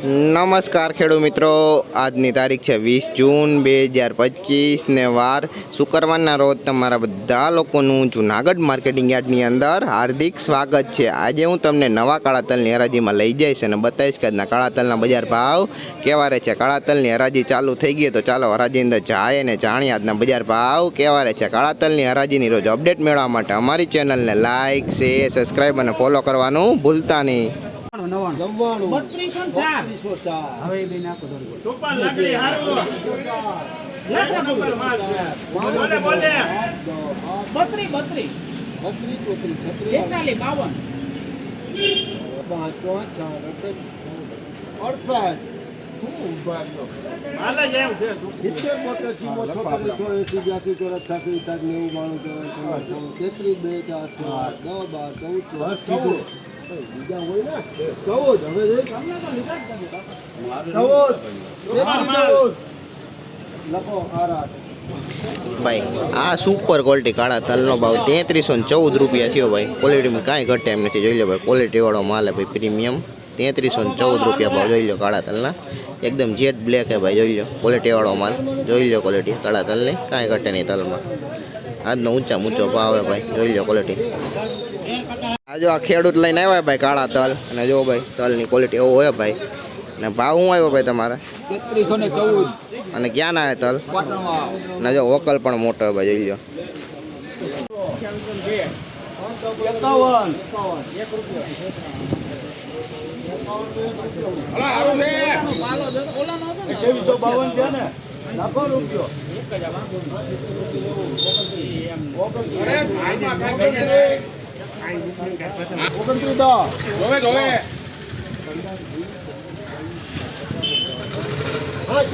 નમસ્કાર ખેડૂત મિત્રો. આજની તારીખ છે વીસ જૂન બે હજાર પચીસ ને વાર શુક્રવારના રોજ તમારા બધા લોકોનું જુનાગઢ માર્કેટિંગ યાર્ડની અંદર હાર્દિક સ્વાગત છે. આજે હું તમને નવા કાળા તલની હરાજીમાં લઈ જઈશ અને બતાવીશ કે આજના કાળા તલના બજાર ભાવ કેવા રહે છે. કાળા તલની હરાજી ચાલુ થઈ ગઈ તો ચાલો હરાજી અંદર જાય અને જાણીએ આજના બજાર ભાવ કેવા રહે છે. કાળા તલની હરાજીની રોજ અપડેટ મેળવવા માટે અમારી ચેનલને લાઇક શેર, સબસ્ક્રાઈબ અને ફોલો કરવાનું ભૂલતા નહીં. જમવાનું બત્રીસો ને ચાર. બત્રીસો ચાર. હવે બી નાખો થોડી સુપર લાકડી હારું બોલે બોલે. બત્રી બત્રી. બત્રીસ ચોત્રીસ છત્રી. એકતાલીસ બાવન. પાંચ પાંચ ચાર અડસઠ અડસઠ. ભાઈ, આ સુપર ક્વોલિટી કાળા તલનો ભાવ તેત્રીસો ચૌદ રૂપિયા થયો ભાઈ. ક્વોલિટીમાં કાંઈ ઘટે એમ નથી. જોઈ લો ભાઈ ક્વોલિટીવાળો માલ ભાઈ પ્રીમિયમ તેત્રીસો ને ચૌદ રૂપિયા ભાવ જોઈ લો કાળા તલના. એકદમ જેટ બ્લેક હે ભાઈ જોઈ લો. ક્વોલિટીવાળો માલ. જોઈ લો ક્વોલિટી કાળા તલની. કાંઈ ઘટે નહીં તલમાં. આજનો ઊંચા ઊંચો ભાવ હે ભાઈ જોઈ લો ક્વોલિટી આ જો આ ખેડૂત લઈને આવ્યા ભાઈ કાળા તલ. અને જો ભાઈ તલની ક્વોલિટી એવો હોય ભાઈ. અને ભાવ શું આવ્યો ભાઈ તમારે? તેત્રીસો ને ચૌદ. અને ક્યાં ના તલ? અને જો વોકલ પણ મોટો ભાઈ જોઈ લો. એકાવન. ત્રેવીસો બાવન છે. ને લાખો રૂપિયો ઓગણત્રીસ દસ બોલાવે આમાં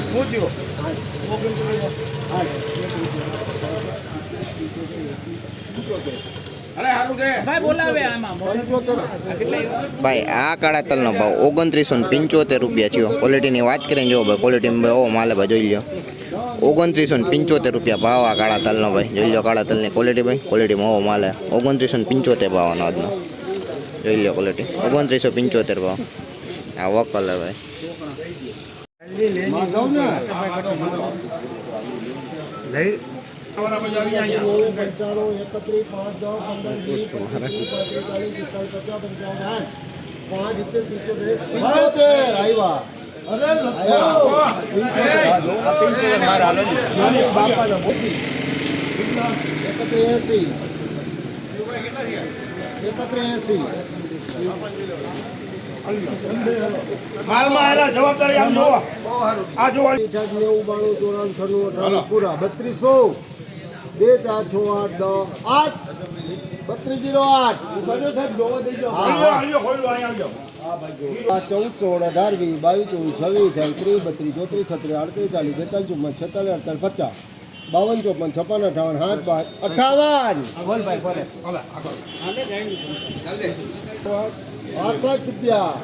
પંચોતેર ભાઈ આ કાળા તલનો ભાવ ઓગણત્રીસો ને પંચોતેર રૂપિયા થયો. ક્વોલિટીની વાત કરીને જો ભાઈ ક્વોલિટી ઓ માલે ભાઈ જોઈ લો ઓગણત્રીસો ને પંચોતેર રૂપિયા ભાવ આ કાળા તલનો ભાઈ. જોઈ લો કાળા તલની ક્વોલિટી ભાઈ. ક્વોલિટીમાં ઓ માલે. ઓગણત્રીસો ને પંચોતેર ભાવનો આજનો. જોઈ લો ક્વોલિટી ઓગણત્રીસો પંચોતેર ભાવ. આ વકલ હે ભાઈ. માં પંચાણું એકત્રીસ પાંચ દસ પંદર વીસ પાંચ સિત્તેર સિત્તોતેર પંચોતેર આવ્યા. એકત્રીસ પૂરા બત્રીસો બે ચાર છ આઠ દસ આઠ. બત્રીસ જીરો આઠ. ચૌદ, સોળ, અઢાર, વીસ, બાવીસ, ચોવીસ, છવ્વીસ ત્રીસ બત્રીસ, ચોત્રીસ, છત્રીસ આડત્રીસ ચાલીસ બેતાલીસ ચુમ્મન છેતાલીસ, અડતાલીસ, પચાસ, બાવન, ચોપન, છપ્પન, અઠાવન સાત પાંચ, અઠાવન. પાસઠ રૂપિયા.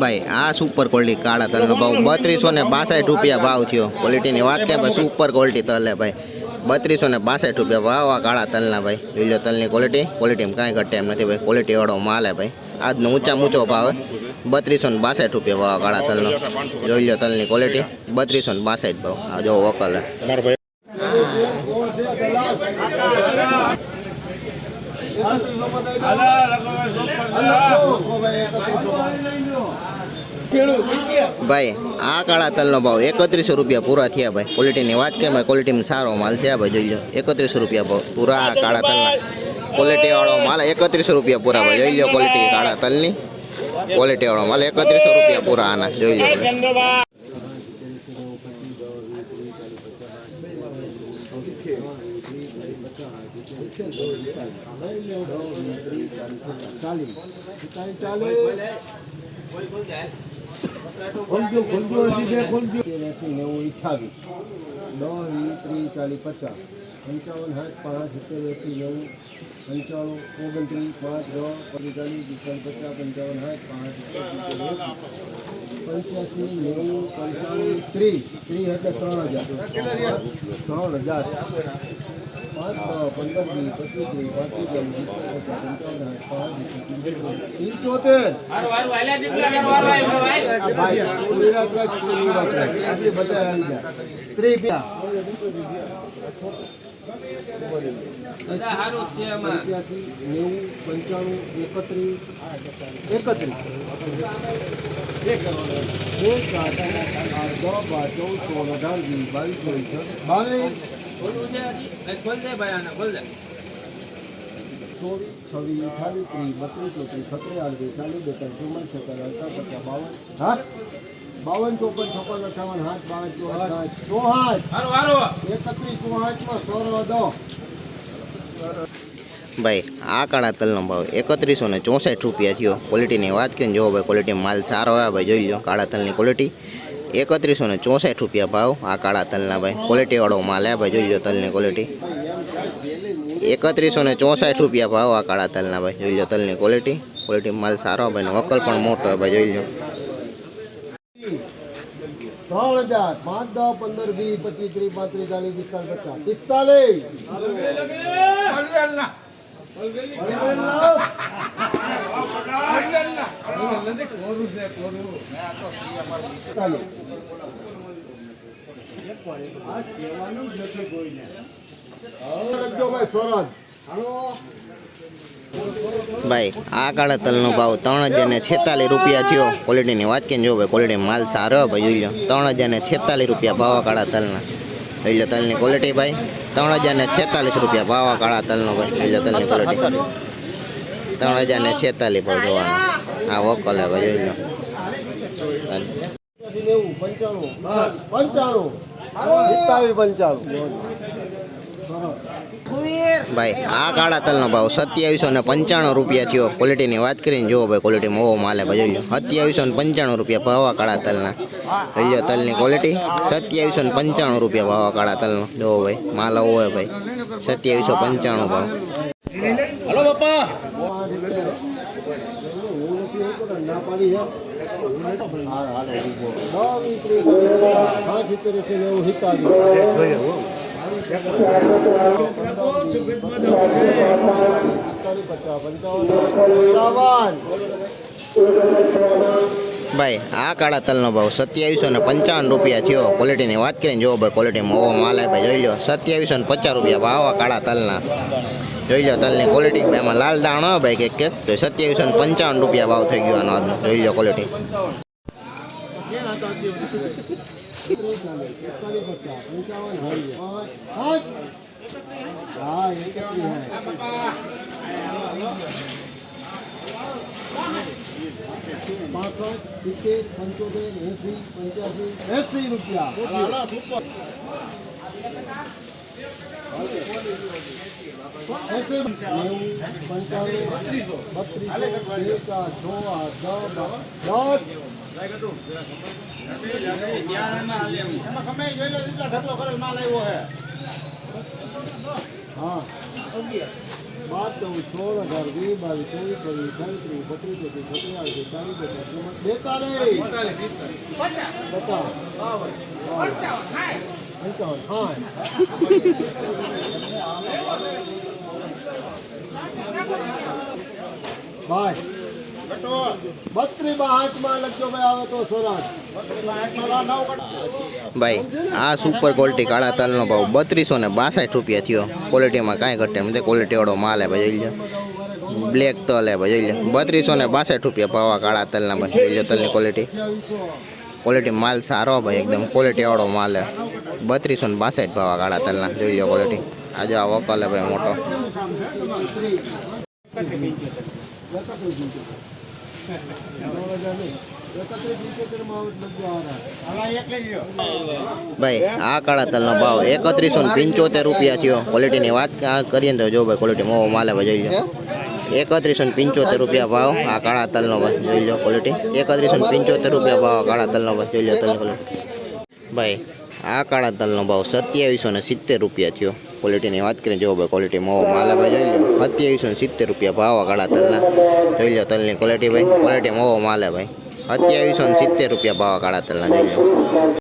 ભાઈ આ સુપર ક્વોલિટી કાળા તલનો ભાવ. બત્રીસો ને બાસઠ રૂપિયા ભાવ થયો. ક્વોલિટીની વાત કે ભાઈ સુપર ક્વોલિટી તલ હે ભાઈ. બત્રીસો ને બાસઠ રૂપિયા ભાવ આ કાળા તલના ભાઈ. લીલો તલની ક્વોલિટી ક્વોલિટીમાં કાંઈ ઘટે એમ નથી ભાઈ. ક્વોલિટીવાળો માલ હે ભાઈ. આજનો ઊંચા ઊંચો ભાવ હે. બત્રીસો ને બાસઠ રૂપિયા ભાવ કાળા તલનો. જોઈ લો તલની ક્વોલિટી બત્રીસો ને બાસઠ ભાવ. આ જો વકલ હે તમારો ભાઈ કોણ છે દલાલ ભાઈ, આ કાળા તલનો ભાવ એકત્રીસો રૂપિયા પૂરા થયા ભાઈ. ક્વોલિટીની વાત કે ભાઈ સારો માલ છે ભાઈ, જોઈ લો. એકત્રીસો રૂપિયા ભાવ પૂરા આ કાળા તલના. ક્વોલિટીવાળો માલ એકત્રીસો રૂપિયા પૂરા, ભાઈ, જોઈ લો ક્વોલિટી કાળા તલની. ક્વોલિટીવાળો માલ એકત્રીસો રૂપિયા પૂરા આના, જોઈ લો ભાઈ. ચાલીસ ચાલીસ ખોલજો ખોલજો હજી બે ખોલજો એસી નેવું અઠાવીસ દસ વીસ ત્રીસ ચાલીસ પચાસ પંચાવન સાઠ પાંચ સિત્તેર એસી નેવું પંચાણું ઓગણત્રીસ પાંચ દસ પંચાલીસ પિસ્તાલીસ પચાસ પંચાવન સાઠ પાંચ સિત્તેર સિત્તેર એંસી પંચ્યાસી નેવું પંચાણું ત્રીસ ત્રીસ એટલે ત્રણ હજાર ત્રણ હજાર નેવું પંચાણું, એકત્રીસ એકત્રીસ. એક સાત આઠ દસ બાર ચૌદ સોળ અઢાર વીસ બાવીસ ચોવીસ બાવીસ ખોલવું છે હજી? ખોલ દે ભાઈ આને ખોલ દે. ચોવીસ છવ્વીસ અઠાવીસ ત્રીસ બત્રીસ ચોત્રીસ છત્રીસ આડત્રીસ બેતાલીસ ચુમ્માલીસ છત્તાલીસ અડતાલીસ પચાસ બાવન. હા બાવન ચોપન છપ્પન અઠાવન હાથ બાવન ચોહાઠ ચોહાઠ એકત્રીસ ચોહાઠમાં દો ભાઈ આ કાળા તલનો ભાવ એકત્રીસો ને ચોસઠ રૂપિયા થયો. ક્વોલિટીની વાત કરીને જો ભાઈ ક્વોલિટી માલ સારો આવે ભાઈ જોઈ લો કાળા તલની ક્વોલિટી એકત્રીસો ને ચોસઠ રૂપિયા ભાવ. આ કાળા તલના ભાઈ. ક્વોલિટીવાળો માલ આવે ભાઈ. જોઈ લો તલની ક્વોલિટી એકત્રીસો ને ચોસઠ રૂપિયા ભાવ આ કાળા તલના ભાઈ. જોઈ લો તલની ક્વોલિટી ક્વોલિટી માલ સારો ભાઈ. વકલ પણ મોટો ભાઈ. જોઈ લો. ત્રણ હજાર પાંચ દસ પંદર વીસ પચીસ ત્રીસ પાંત્રીસ ચાલીસ પિસ્તાલીસ પિસ્તાલીસ. ભાઈ, આ કાળા તલનો ભાવ ત્રણ હજાર ને છેતાલીસ રૂપિયા થયો. ક્વોલિટીની વાત કે જો ભાઈ ક્વોલિટી માલ સારો ભાઈ, જોઈ લો. ત્રણ હજાર ને છેતાલીસ રૂપિયા ભાવ કાળા તલના જોઈ લો તલની ક્વોલિટી ભાઈ. ત્રણ હજાર ને છેતાલીસ રૂપિયા ભાવ કાળા તલનો ભાઈ. એટલે તલની ક્વોલિટી ત્રણ હજાર ને છેતાલીસ ભાવ જોવાનો. આ વોકલ હે ભાઈ જોઈ લો. પંચાણું પંચાણું. પંચાણું. ભાઈ આ કાળા તલનો ભાવ સત્યાવીસો ને પંચાણું રૂપિયા થયો. ક્વોલિટીની વાત કરીને જુઓ ભાઈ ક્વોલિટી મોવો માલે ભાઈ જોઈ સત્યાવીસો ને પંચાણું રૂપિયા ભાવ કાળા તલના. જોઈ તલની ક્વોલિટી સત્યાવીસો ને પંચાણું રૂપિયા ભાવ કાળા તલનો. જુઓ ભાઈ માલ આવો હોય ભાઈ. સત્યાવીસો પંચાણું ભાવ. હલો બાપા હું ભાઈ, આ કાળા તલનો ભાવ સત્યાવીસો ને પંચાવન રૂપિયા થયો. ક્વોલિટીની વાત કરીને જોવો ભાઈ ક્વોલિટી ઓવો માલ ભાઈ જોઈ લો સત્યાવીસો ને પચાસ રૂપિયા ભાવ આ કાળા તલના. જોઈ લો તલની ક્વોલિટી એમાં લાલ દાણો હોય ભાઈ કે તો સત્યાવીસો ને પંચાવન રૂપિયા ભાવ થઈ ગયો આનો આજનો. જોઈ લો ક્વોલિટી પિસ્તાલીસ પચાસ પંચાવન હારી પાંચ પાંચ હા એકત્રીસ પાસઠ સિત્તેર પંચોતેર એંસી પંચ્યાસી એંસી રૂપિયા નેવું પંચાણું બત્રીસ એક છ દસ હા. બાર ચૌદ સોળ અઢાર વીસ બાવીસ ચોવીસ ચોવીસ સાડત્રીસ બત્રીસ ચોત્રીસ આડત્રીસ ચાલીસ ચુમ્માલીસ બેતાલીસ પચાસ પંચાવન હા લખજો ભાઈ આ સુપર ક્વોલિટી કાળા તલનો ભાવ બત્રીસો ને બાસઠ રૂપિયા થયો. ક્વોલિટીમાં કાંઈ ઘટે નથી ક્વોલિટીવાળો માલ હે ભાઈ, જોઈ બ્લેક તલ હે ભાઈ, જોઈ લો બત્રીસો ને બાસઠ રૂપિયા ભાવ કાળા તલના ભાઈ, જોઈ તલની ક્વોલિટી ક્વોલિટી માલ સારો ભાઈ, એકદમ ક્વોલિટીવાળો માલ હે. બત્રીસો ને બાસઠ ભાવ કાળા તલના, જોઈ લો ક્વોલિટી આજે આ વકલ હે ભાઈ, મોટો. ભાઈ, આ કાળા તલનો ભાવ એકત્રીસો ને પંચોતેર રૂપિયા થયો. ક્વોલિટીની વાત કરીએ ને તો જો ભાઈ ક્વોલિટી મોવો માલે ભાઈ જોઈ લો એકત્રીસો ને પંચોતેર રૂપિયા ભાવ આ કાળા તલનો જોઈ લો ક્વોલિટી એકત્રીસો ને પંચોતેર રૂપિયા ભાવ કાળા તલનો ભાઈ જોઈ લો તલની ક્વોલિટી ભાઈ, આ કાળા તલનો ભાવ સત્યાવીસો ને સિત્તેર રૂપિયા થયો. ક્વોલિટીની વાત કરીએ, જો ભાઈ ક્વોલિટી મોવો માલે ભાઈ જોઈ લો. સત્યાવીસો ને સિત્તેર રૂપિયા ભાવ કાળા તલના. જોઈ લો તલની ક્વોલિટી ભાઈ. ક્વોલિટી મોવો માલે ભાઈ. સત્યાવીસો ને સિત્તેર રૂપિયા ભાવ ગાળા તલના, જોઈ લો.